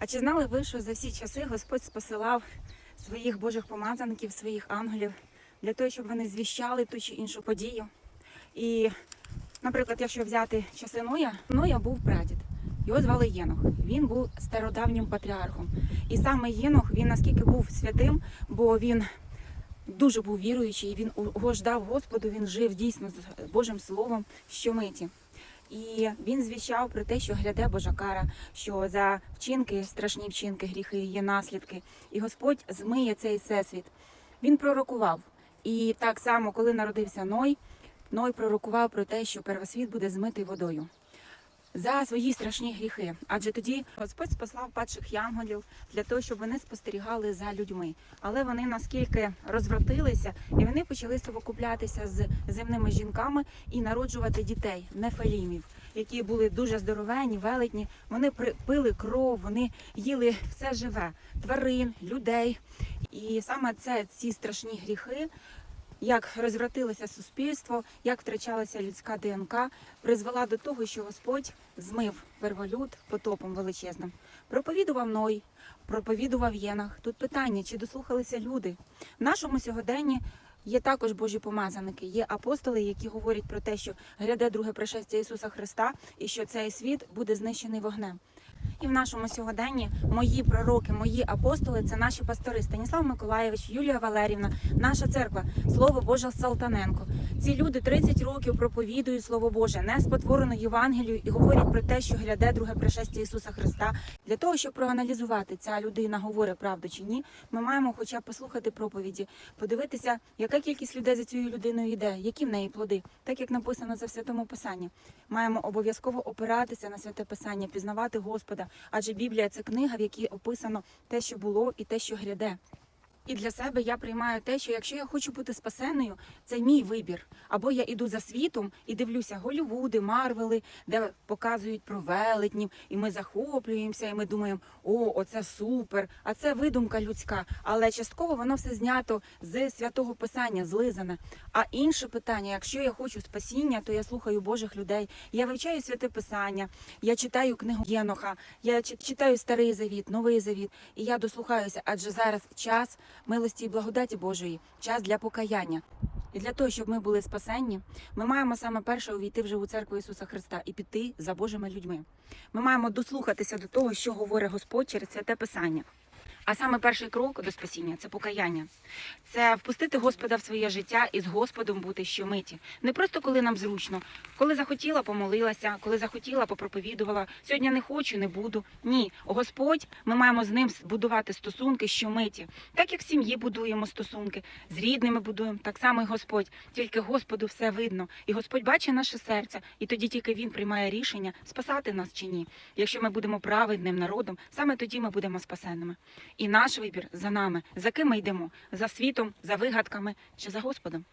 А чи знали ви, що за всі часи Господь спосилав своїх Божих помазаників, своїх ангелів для того, щоб вони звіщали ту чи іншу подію? І, наприклад, якщо взяти часи Ноя, Ноя був прадід. Його звали Єнох. Він був стародавнім патріархом. І саме Єнох, він наскільки був святим, бо він дуже був віруючий, він угождав Господу, він жив дійсно з Божим Словом щомиті. І він звіщав про те, що гляде божакара, що за вчинки, страшні вчинки, гріхи є наслідки. І Господь змиє цей всесвіт. Він пророкував. І так само, коли народився Ной, Ной пророкував про те, що первосвіт буде змитий водою за свої страшні гріхи. Адже тоді Господь спаслав падших янголів для того, щоб вони спостерігали за людьми. Але вони наскільки розвратилися, і вони почали совокуплятися з земними жінками і народжувати дітей, нефелімів, які були дуже здоровенні, велетні. Вони пили кров, вони їли все живе, тварин, людей. І саме це ці страшні гріхи як розвратилося суспільство, як втрачалася людська ДНК, призвела до того, що Господь змив перволюд потопом величезним. Проповідував Ной, проповідував Єнах. Тут питання, чи дослухалися люди. В нашому сьогоденні є також Божі помазаники, є апостоли, які говорять про те, що гряде друге пришестя Ісуса Христа і що цей світ буде знищений вогнем. І в нашому сьогоденні мої пророки, мої апостоли це наші пастори Станіслав Миколаєвич, Юлія Валерівна, наша церква, Слово Боже Салтаненко. Ці люди 30 років проповідують Слово Боже, не спотворену Євангелію і говорять про те, що гляде друге пришестя Ісуса Христа. Для того, щоб проаналізувати, ця людина говорить правду чи ні, ми маємо хоча б послухати проповіді, подивитися, яка кількість людей за цією людиною йде, які в неї плоди, так як написано за святому писанні. Маємо обов'язково опиратися на святе писання, пізнавати Господа, адже Біблія це книга, в якій описано те, що було, і те, що гряде. І для себе я приймаю те, що якщо я хочу бути спасенною, це мій вибір. Або я іду за світом і дивлюся Голівуди, Марвели, де показують про велетнів, і ми захоплюємося, і ми думаємо, о, оце супер, а це видумка людська. Але частково воно все знято з святого писання, злизане. А інше питання: якщо я хочу спасіння, то я слухаю Божих людей. Я вивчаю святе писання, я читаю книгу Єноха, я чи- читаю старий завіт, новий завіт, і я дослухаюся, адже зараз час милості і благодаті Божої, час для покаяння. І для того, щоб ми були спасенні, ми маємо саме перше увійти в живу церкву Ісуса Христа і піти за Божими людьми. Ми маємо дослухатися до того, що говорить Господь через святе Писання. А саме перший крок до спасіння це покаяння, це впустити Господа в своє життя і з Господом бути щомиті. Не просто коли нам зручно, коли захотіла, помолилася, коли захотіла, попроповідувала. Сьогодні не хочу, не буду. Ні, Господь, ми маємо з ним будувати стосунки щомиті. Так як в сім'ї будуємо стосунки, з рідними будуємо, так само і Господь. Тільки Господу все видно. І Господь бачить наше серце, і тоді тільки Він приймає рішення, спасати нас чи ні. Якщо ми будемо праведним народом, саме тоді ми будемо спасенними. І наш вибір за нами, за ким ми йдемо, за світом, за вигадками чи за Господом.